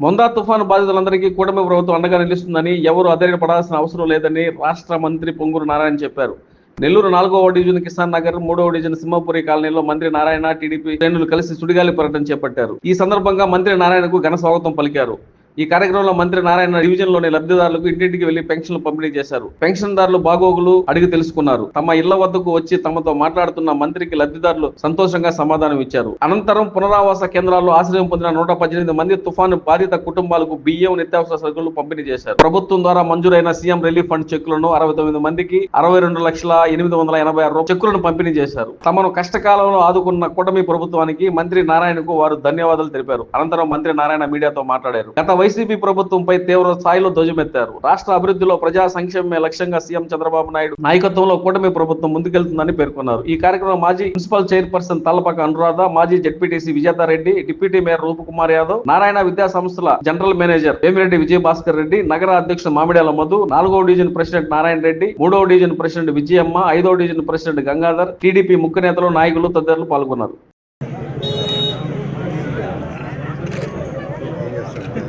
Montha తుఫాను బాధితులందరికీ కూటమి ప్రభుత్వం అండగా నిలుస్తుందని ఎవరు అధైర్యపడాల్సిన అవసరం లేదని రాష్ట్ర మంత్రి పొంగూరు నారాయణ చెప్పారు. నెల్లూరు నాలుగవ డివిజన్ కిసాన్ నగర్ మూడవ డివిజన్ సింహపురి కాలనీలో మంత్రి నారాయణ టీడీపీ శ్రేణులు కలిసి సుడిగాలి పర్యటన చేపట్టారు. ఈ సందర్భంగా మంత్రి నారాయణకు ఘన స్వాగతం పలికారు. ఈ కార్యక్రమంలో మంత్రి నారాయణ డివిజన్లోని లబ్ధిదారులకు ఇంటింటికి వెళ్ళి పెన్షన్లు పంపిణీ చేశారు. పెన్షన్దారులు బాగోగులు అడిగి తెలుసుకున్నారు. తమ ఇళ్ళ వద్దకు వచ్చి తమతో మాట్లాడుతున్న మంత్రికి లబ్ధిదారులు సంతోషంగా సమాధానం ఇచ్చారు. అనంతరం పునరావాస కేంద్రాల్లో ఆశ్రయం పొందిన నూట పద్దెనిమిది మంది తుఫాను బాధిత కుటుంబాలకు బియ్యం నిత్యావసర సరుకులు పంపిణీ చేశారు. ప్రభుత్వం ద్వారా మంజూరైన సీఎం రిలీఫ్ ఫండ్ చెక్కులను అరవై తొమ్మిది మందికి అరవై రెండు లక్షల ఎనిమిది వందల ఎనభై ఆరు చెక్కులను పంపిణీ చేశారు. తమను కష్టకాలంలో ఆదుకున్న కూటమి ప్రభుత్వానికి మంత్రి నారాయణకు వారు ధన్యవాదాలు తెలిపారు. అనంతరం మంత్రి నారాయణ మీడియాతో మాట్లాడారు. గత వైసీపీ ప్రభుత్వంపై తీవ్ర స్థాయిలో ధ్వజమెత్తారు. రాష్ట్ర అభివృద్ధిలో ప్రజా సంక్షేమమే లక్ష్యంగా సీఎం చంద్రబాబు నాయుడు నాయకత్వంలో కూటమి ప్రభుత్వం ముందుకెళ్తుందని పేర్కొన్నారు. ఈ కార్యక్రమం మాజీ మున్సిపల్ చైర్పర్సన్ తల్లపక అనురాధ మాజీ ZPTC Vijethareddy deputy mayor Roopkumar Yadav Narayana విద్యా సంస్థల జనరల్ మేనేజర్ వేమిరెడ్డి విజయ భాస్కర్ రెడ్డి నగర అధ్యక్షుడు మామిడాల మధు నాలుగో డివిజన్ ప్రెసిడెంట్ నారాయణ రెడ్డి మూడవ డివిజన్ ప్రెసిడెంట్ విజయమ్మ ఐదవ డివిజన్ ప్రెసిడెంట్ గంగాధర్ టీడీపీ ముఖ్య నేతలు నాయకులు తదితరులు పాల్గొన్నారు.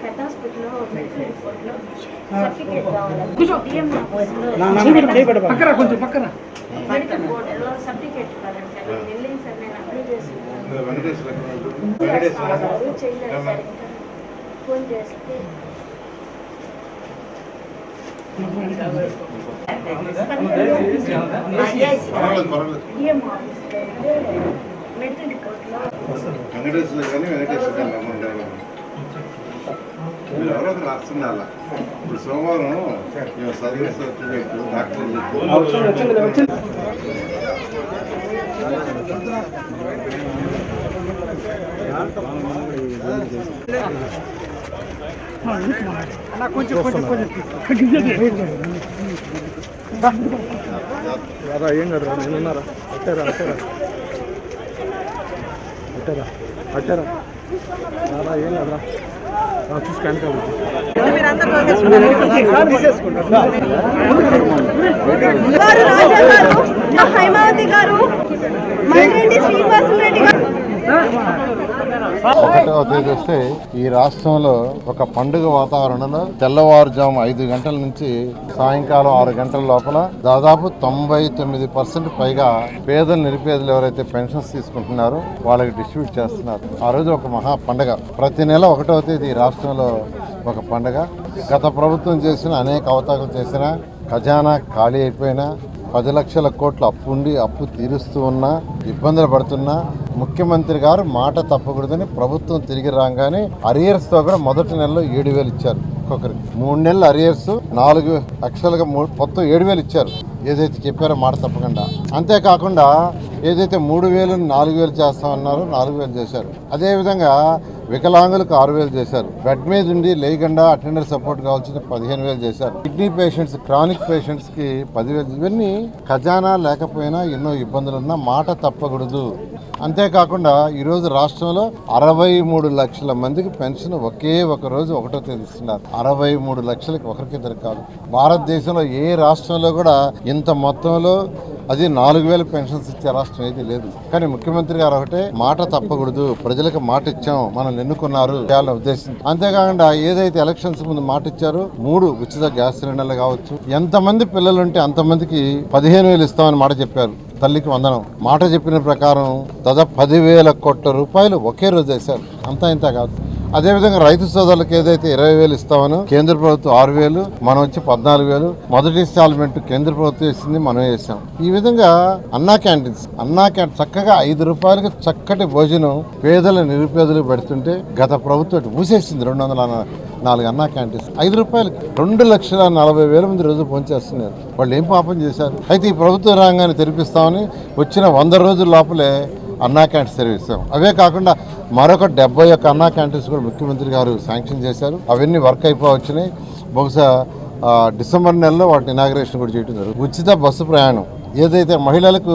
పెద్ద హాస్పిటల్లో సర్టిఫికేట్ కావాలి. కొంచెం పక్కన మెడికల్ బోర్డులో సర్టిఫికేట్ కావాలండి సార్ నేను వెళ్ళింది సార్ నేను అప్లై చేస్తున్నాను చేయలేదు సార్ ఇంకా ఫోన్ చేస్తే వెంకటేశ్వర కానీ వెంకటేశ్వర మీరు ఎవరో ఒకరు ఇప్పుడు సోమవారం సర్వీస్ డాక్టర్ అన్న కొంచెం కొంచెం కొంచెం రారా ఏం కదా నేను ఉన్నారా? అట్టారా అట్టారా అట్టారా అట్టారా రారా ఏం కదా చూసి క్యాన్ గారు రాజా గారు హైమావతి గారు మైరెడ్డి శ్రీనివాసులు రెడ్డి గారు. ఒకటో తేదీ వస్తే ఈ రాష్ట్రంలో ఒక పండుగ వాతావరణంలో తెల్లవారుజాము ఐదు గంటల నుంచి సాయంకాలం ఆరు గంటల లోపల దాదాపు తొంభై తొమ్మిది పర్సెంట్ పైగా పేదలు నిరుపేదలు ఎవరైతే పెన్షన్స్ తీసుకుంటున్నారో వాళ్ళకి డిస్ట్రిబ్యూట్ చేస్తున్నారు. ఆ రోజు ఒక మహా పండుగ. ప్రతి నెల ఒకటవ తేదీ ఈ రాష్ట్రంలో ఒక పండుగ. గత ప్రభుత్వం చేసిన అనేక అవతారాలు చేసిన ఖజానా ఖాళీ అయిపోయినా పది లక్షల కోట్ల అప్పు ఉండి అప్పు తీరుస్తూ ఉన్నా ఇబ్బందులు పడుతున్నా ముఖ్యమంత్రి గారు మాట తప్పకూడదని ప్రభుత్వం తిరిగి రాగానే అరియర్స్తో కూడా మొదటి నెలలో ఏడు వేలు ఇచ్చారు. ఒక్కొక్కరికి మూడు నెలలు అరియర్స్ నాలుగు లక్షలుగా మొత్తం ఏడు వేలు ఇచ్చారు. ఏదైతే చెప్పారో మాట తప్పకుండా. అంతేకాకుండా ఏదైతే మూడు వేలు నాలుగు వేలు చేస్తామన్నారో నాలుగు వేలు చేశారు. అదేవిధంగా వికలాంగులకు ఆరు వేలు చేశారు. బెడ్ మీద ఉండి లేకుండా అటెండర్ సపోర్ట్ కావాల్సిన పదిహేను వేలు చేశారు. కిడ్నీ పేషెంట్స్ క్రానిక్ పేషెంట్స్కి పదివేలు ఇవన్నీ ఖజానా లేకపోయినా ఎన్నో ఇబ్బందులు ఉన్నా మాట తప్పకూడదు. అంతేకాకుండా ఈరోజు రాష్ట్రంలో అరవై మూడు లక్షల మందికి పెన్షన్ ఒకే ఒక రోజు ఒకటో తేదీ ఇస్తున్నారు. అరవై మూడు లక్షలకి ఒకరికిద్దరు కాదు. భారతదేశంలో ఏ రాష్ట్రంలో కూడా ఇంత మొత్తంలో అది నాలుగు వేల పెన్షన్స్ ఇచ్చే రాష్ట్రం ఏది లేదు. కానీ ముఖ్యమంత్రి గారు ఒకటే మాట తప్పకూడదు ప్రజలకు మాట ఇచ్చాం మనం ఎన్నుకున్నారు చేయాలనే ఉద్దేశం అంతేకాకుండా ఏదైతే ఎలక్షన్స్ ముందు మాట ఇచ్చారో మూడు ఉచిత గ్యాస్ సిలిండర్లు కావచ్చు. ఎంతమంది పిల్లలు ఉంటే అంతమందికి పదిహేను వేలు ఇస్తామని మాట చెప్పారు. తల్లికి వందనం. మాట చెప్పిన ప్రకారం దాదాపు పదివేల కోట్ల రూపాయలు ఒకే రోజు వేశారు. అంతా ఇంత కాదు. అదేవిధంగా రైతు సోదరులకు ఏదైతే ఇరవై వేలు ఇస్తామనో కేంద్ర ప్రభుత్వం ఆరు వేలు మనం వచ్చి పద్నాలుగు వేలు. మొదటి ఇన్స్టాల్మెంట్ కేంద్ర ప్రభుత్వం ఇచ్చింది మనం వేసాం ఈ విధంగా అన్నా క్యాంటీన్స్ అన్నా క్యాంటీన్ చక్కగా ఐదు రూపాయలకు చక్కటి భోజనం పేదల నిరుపేదలు పెడుతుంటే గత ప్రభుత్వం మూసేసింది రెండు వందల నాలుగు అన్నా క్యాంటీన్స్. ఐదు రూపాయలకి రెండు లక్షల నలభై వేల మంది రోజు పనిచేస్తున్నారు వాళ్ళు ఏం పాపం చేశారు? అయితే ఈ ప్రభుత్వ రంగాన్ని తెరిపిస్తామని వచ్చిన వంద రోజుల లోపలే అన్నా క్యాంటీన్ సర్వీస్. అవే కాకుండా మరొక డెబ్బై ఒక్క అన్నా క్యాంటీన్స్ కూడా ముఖ్యమంత్రి గారు శాంక్షన్ చేశారు. అవన్నీ వర్క్ అయిపోవచ్చినాయి బహుశా డిసెంబర్ నెలలో వాటి ఇనాగ్రేషన్ కూడా చేయడం జరుగుతుంది. ఉచిత బస్సు ప్రయాణం. ఏదైతే మహిళలకు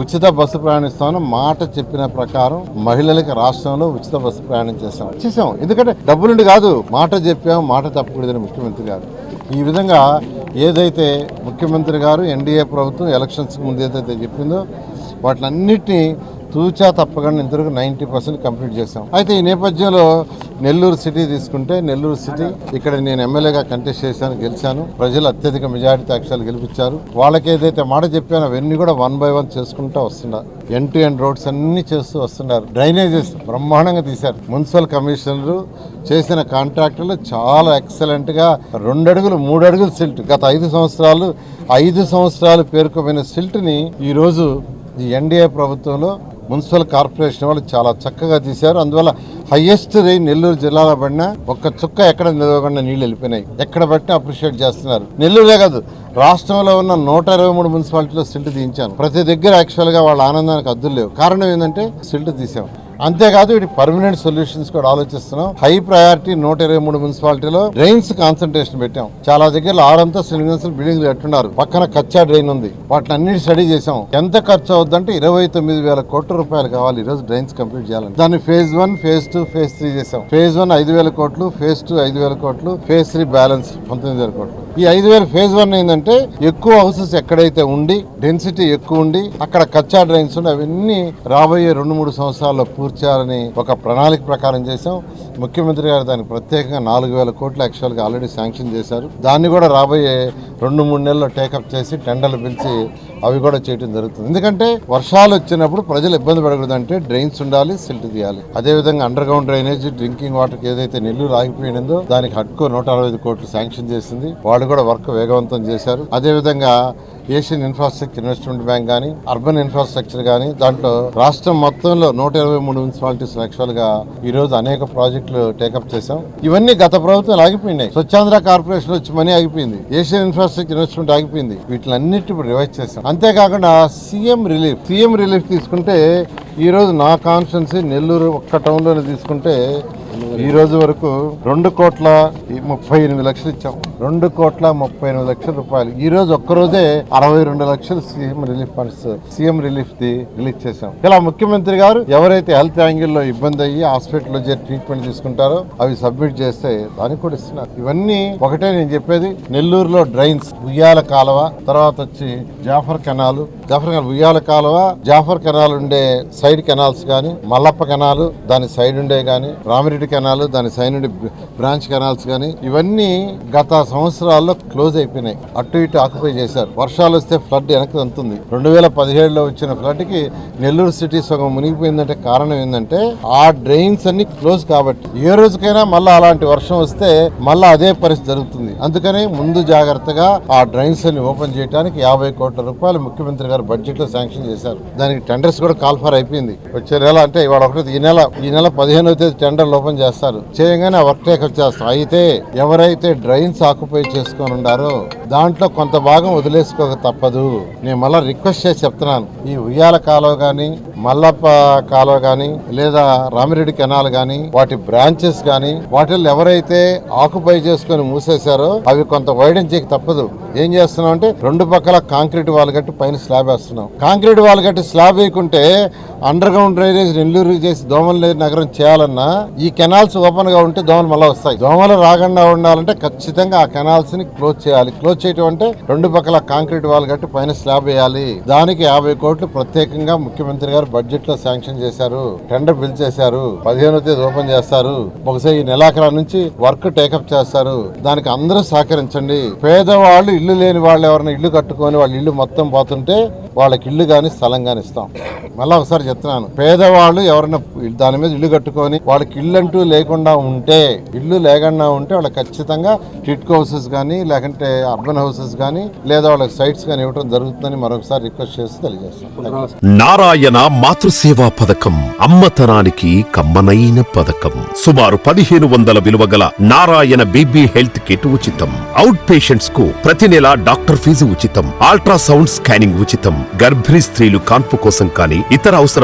ఉచిత బస్సు ప్రయాణిస్తామో మాట చెప్పిన ప్రకారం మహిళలకు రాష్ట్రంలో ఉచిత బస్సు ప్రయాణం చేస్తాం. చేసాం ఎందుకంటే డబ్బులుండి కాదు మాట చెప్పాం మాట తప్పకూడదని ముఖ్యమంత్రి గారు. ఈ విధంగా ఏదైతే ముఖ్యమంత్రి గారు ఎన్డీఏ ప్రభుత్వం ఎలక్షన్స్కి ముందు ఏదైతే చెప్పిందో వాటిలన్నిటినీ తూచా తప్పకుండా ఇంతవరకు నైంటీ పర్సెంట్ కంప్లీట్ చేశాం. అయితే ఈ నేపథ్యంలో నెల్లూరు సిటీ తీసుకుంటే నెల్లూరు సిటీ ఇక్కడ నేను ఎమ్మెల్యేగా కంటెస్ట్ చేశాను గెలిచాను. ప్రజలు అత్యధిక మెజారిటీ అక్షరాలు గెలిపించారు. వాళ్ళకి ఏదైతే మాట చెప్పానో అవన్నీ కూడా వన్ బై వన్ చేసుకుంటూ వస్తున్నారు ఎన్ టు ఎండ్ రోడ్స్ అన్ని చేస్తూ వస్తున్నారు. డ్రైనేజెస్ బ్రహ్మాండంగా తీశారు. మున్సిపల్ కమిషనర్లు చేసిన కాంట్రాక్టర్లు చాలా ఎక్సలెంట్గా రెండు అడుగులు మూడు అడుగులు సిల్ట్ గత ఐదు సంవత్సరాలు ఐదు సంవత్సరాలు పేర్కొమైన సిల్ట్ని ఈరోజు ఈ ఎన్డీఏ ప్రభుత్వంలో మున్సిపల్ కార్పొరేషన్ వాళ్ళు చాలా చక్కగా తీశారు అందువల్ల హైయెస్ట్ రేంజ్ నెల్లూరు జిల్లాలో పడిన ఒక్క చుక్క ఎక్కడ నిలవకుండా నీళ్ళు వెళ్ళిపోయినాయి. ఎక్కడ పట్టినా అప్రిషియేట్ చేస్తున్నారు. నెల్లూరే కాదు రాష్ట్రంలో ఉన్న నూట ఇరవై మూడు మున్సిపాలిటీలో సిల్ట్ తీయించాను. ప్రతి దగ్గర యాక్చువల్గా వాళ్ళ ఆనందానికి అద్దులు లేవు. కారణం ఏంటంటే సిల్ట్ తీసాం. అంతేకాదు ఇటు పర్మనెంట్ సొల్యూషన్స్ కూడా ఆలోచిస్తున్నాం. హై ప్రయారిటీ నూట ఇరవై మూడు మున్సిపాలిటీలో డ్రైన్స్ కాన్సన్ట్రేషన్ పెట్టాం. చాలా దగ్గర ఆరంతా శ్రీనివాసులు బిల్డింగ్లు కట్టున్నారు. పక్కన కచ్చా డ్రైన్ ఉంది. వాటిని అన్నిటి స్టడీ చేసాం ఎంత ఖర్చు అవుద్దంటే ఇరవై తొమ్మిది వేల కోట్ల రూపాయలు కావాలి ఈ రోజు డ్రైన్స్ కంప్లీట్ చేయాలని. దాన్ని phase one phase two phase three చేసాం ఫేజ్ వన్ ఐదు వేల కోట్లు ఫేజ్ టూ ఐదు వేల కోట్లు ఫేజ్ త్రీ బ్యాలెన్స్ పంతొమ్మిది వేల కోట్లు. ఈ ఐదు వేల ఫేజ్ వన్ ఏంటంటే ఎక్కువ హౌసెస్ ఎక్కడైతే ఉండి డెన్సిటీ ఎక్కువ ఉండి అక్కడ కచ్చా డ్రైన్స్ ఉండి అవన్నీ రాబోయే రెండు మూడు సంవత్సరాల్లో పూర్తి చేయాలని ఒక ప్రణాళిక ప్రకారం చేశాం. ముఖ్యమంత్రి గారు దానికి ప్రత్యేకంగా నాలుగు వేల కోట్లు యాక్చువల్గా ఆల్రెడీ శాంక్షన్ చేశారు. దాన్ని కూడా రాబోయే రెండు మూడు నెలల్లో టేకప్ చేసి టెండర్లు పిలిచి అవి కూడా చేయడం జరుగుతుంది. ఎందుకంటే వర్షాలు వచ్చినప్పుడు ప్రజలు ఇబ్బంది పడకూడదు అంటే డ్రైన్స్ ఉండాలి సిల్ట్ తీయాలి. అదేవిధంగా అండర్ గ్రౌండ్ డ్రైనేజ్ డ్రింకింగ్ వాటర్కి ఏదైతే నెల్లూరు ఆగిపోయినందో దానికి హట్కో నూట అరవై ఐదు కోట్లు శాంక్షన్ చేసింది. వాళ్ళు కూడా వర్క్ వేగవంతం చేశారు. అదేవిధంగా ఏషియన్ ఇన్ఫ్రాస్ట్రక్చర్ ఇన్వెస్ట్మెంట్ బ్యాంక్ కానీ అర్బన్ ఇన్ఫ్రాస్ట్రక్చర్ కానీ దాంట్లో రాష్ట్రం మొత్తంలో నూట ఇరవై మూడు మున్సిపాలిటీస్ యాక్చువల్గా ఈ రోజు అనేక ప్రాజెక్టులు టేకప్ చేశాం. ఇవన్నీ గత ప్రభుత్వాలు ఆగిపోయినాయి. స్వచ్ఛాంధ్ర కార్పొరేషన్ వచ్చి మనీ ఆగిపోయింది. ఏషియన్ ఇన్ఫ్రాస్ట్రక్చర్ ఇన్వెస్ట్మెంట్ ఆగిపోయింది. వీటిలన్నిటి ఇప్పుడు రివైజ్ చేశాం. అంతేకాకుండా సీఎం రిలీఫ్ సీఎం రిలీఫ్ తీసుకుంటే ఈరోజు నా కాన్స్టిట్యున్సీ నెల్లూరు ఒక్క టౌన్లోనే తీసుకుంటే ఈ రోజు వరకు రెండు కోట్ల ముప్పై ఎనిమిది లక్షలు ఇచ్చాం. రెండు కోట్ల ముప్పై ఎనిమిది లక్షల రూపాయలు. ఈ రోజు ఒక్క రోజే అరవై రెండు లక్షలు CM relief funds CM relief the release చేశాం. ఇలా ముఖ్యమంత్రి గారు ఎవరైతే హెల్త్ యాంగిల్లో ఇబ్బంది అయ్యి హాస్పిటల్లో చేరి ట్రీట్మెంట్ తీసుకుంటారో అవి సబ్మిట్ చేస్తే దానికి కూడా ఇస్తున్నారు. ఇవన్నీ ఒకటే నేను చెప్పేది నెల్లూరులో డ్రైన్స్ ఉయ్యాల కాలువ తర్వాత వచ్చి Jafar canal Jafar canal Uyyala Kaluva Jafar canal ఉండే సైడ్ కెనాల్స్ కానీ మల్లప్ప కెనాల్ దాని సైడ్ ఉండే కానీ రామిరెడ్డి కెనాల్ దాని సైడ్ ఉండే బ్రాంచ్ కెనాల్స్ కానీ ఇవన్నీ గత సంవత్సరాల్లో క్లోజ్ అయిపోయినాయి. అటు ఇటు ఆక్యుపై చేశారు. వర్షాలు వస్తే ఫ్లడ్ వెనక్కి అంతుంది రెండు వేల పదిహేడులో వచ్చిన ఫ్లడ్కి నెల్లూరు సిటీ సగం మునిగిపోయిందంటే కారణం ఏంటంటే ఆ డ్రైన్స్ అన్ని క్లోజ్ కాబట్టి. ఏ రోజుకైనా మళ్ళీ అలాంటి వర్షం వస్తే మళ్ళీ అదే పరిస్థితి జరుగుతుంది. అందుకని ముందు జాగ్రత్తగా ఆ డ్రైన్స్ అన్ని ఓపెన్ చేయడానికి యాభై కోట్ల రూపాయలు ముఖ్యమంత్రి గారు బడ్జెట్లో శాంక్షన్ చేశారు. దానికి టెండర్స్ కూడా కాల్ ఫర్ అయిపోయింది. వచ్చే నెల అంటే ఇవాళ ఒకటి ఈ నెల ఈ నెల పదిహేనవ తేదీ టెండర్ ఓపెన్ చేస్తారు. చేయగానే ఆ వర్క్ టేక్ వచ్చేస్తాం అయితే ఎవరైతే డ్రైన్స్ ఆక్యుపై చేసుకొని ఉండారో దాంట్లో కొంత భాగం వదిలేసుకోక తప్పదు. నేను మళ్ళీ రిక్వెస్ట్ చేసి చెప్తున్నాను. ఈ ఉయ్యాల కాలువ కానీ మల్లప్ప కాలువ కానీ లేదా రామిరెడ్డి కెనాల్ కానీ వాటి బ్రాంచెస్ కానీ వాటిల్లో ఎవరైతే ఆక్యుపై చేసుకొని మూసేశారో అవి కొంత వైడెన్ చేయక తప్పదు. ఏం చేస్తున్నాం అంటే రెండు పక్కల కాంక్రీట్ వాళ్ళు కట్టి పైన స్లాబ్ స్లాబ్ వేస్తున్నాం. కాంక్రీట్ వాల్ కట్టి స్లాబ్ వేయకుంటే అండర్ గ్రౌండ్ డ్రైనేజ్ నెల్లూరు చేసి దోమలు లేని నగరం చేయాలన్నా ఈ కెనాల్స్ ఓపెన్గా ఉంటే దోమలు మళ్ళీ వస్తాయి. దోమలు రాకుండా ఉండాలంటే ఖచ్చితంగా ఆ కెనాల్స్ని క్లోజ్ చేయాలి. క్లోజ్ చేయటం అంటే రెండు పక్కల కాంక్రీట్ వాల్ కట్టి పైన స్లాబ్ వేయాలి. దానికి యాభై కోట్లు ప్రత్యేకంగా ముఖ్యమంత్రి గారు బడ్జెట్లో శాంక్షన్ చేశారు. టెండర్ బిల్ చేశారు. పదిహేనో తేదీ ఓపెన్ చేస్తారు. బహుశా ఈ నెలాఖరా నుంచి వర్క్ టేకప్ చేస్తారు. దానికి అందరూ సహకరించండి. పేదవాళ్ళు ఇల్లు లేని వాళ్ళు ఎవరైనా ఇల్లు కట్టుకొని వాళ్ళ ఇల్లు మొత్తం పోతుంటే వాళ్ళకి ఇల్లు కానీ స్థలం కానీ ఇస్తాం. మళ్ళీ ఒకసారి చెప్తున్నాను. పేదవాళ్ళు ఎవరైనా దాని మీద ఇల్లు కట్టుకొని వాళ్ళకి ఇల్లు అంటూ లేకుండా ఉంటే ఇల్లు లేకుండా ఉంటే వాళ్ళకి ఖచ్చితంగా టిట్కో హౌసెస్ కానీ లేకుంటే అర్బన్ హౌసెస్ కానీ లేదా వాళ్ళకి సైట్స్ కానీ ఇవ్వడం జరుగుతుందని మరొకసారి రిక్వెస్ట్ చేసి తెలియజేస్తాం నారాయణ మాతృసేవా పథకం అమ్మతనానికి కమ్మనైన పథకం. సుమారు పదిహేను వందల విలువ గల నారాయణ బీబీ హెల్త్ కిట్ ఉచితం. అవుట్ పేషెంట్స్కు ప్రతి నెల డాక్టర్ ఫీజు ఉచితం. అల్ట్రాసౌండ్ స్కానింగ్ ఉచితం. గర్భిణీ స్త్రీలు కాన్పు కోసం కానీ ఇతర అవసరం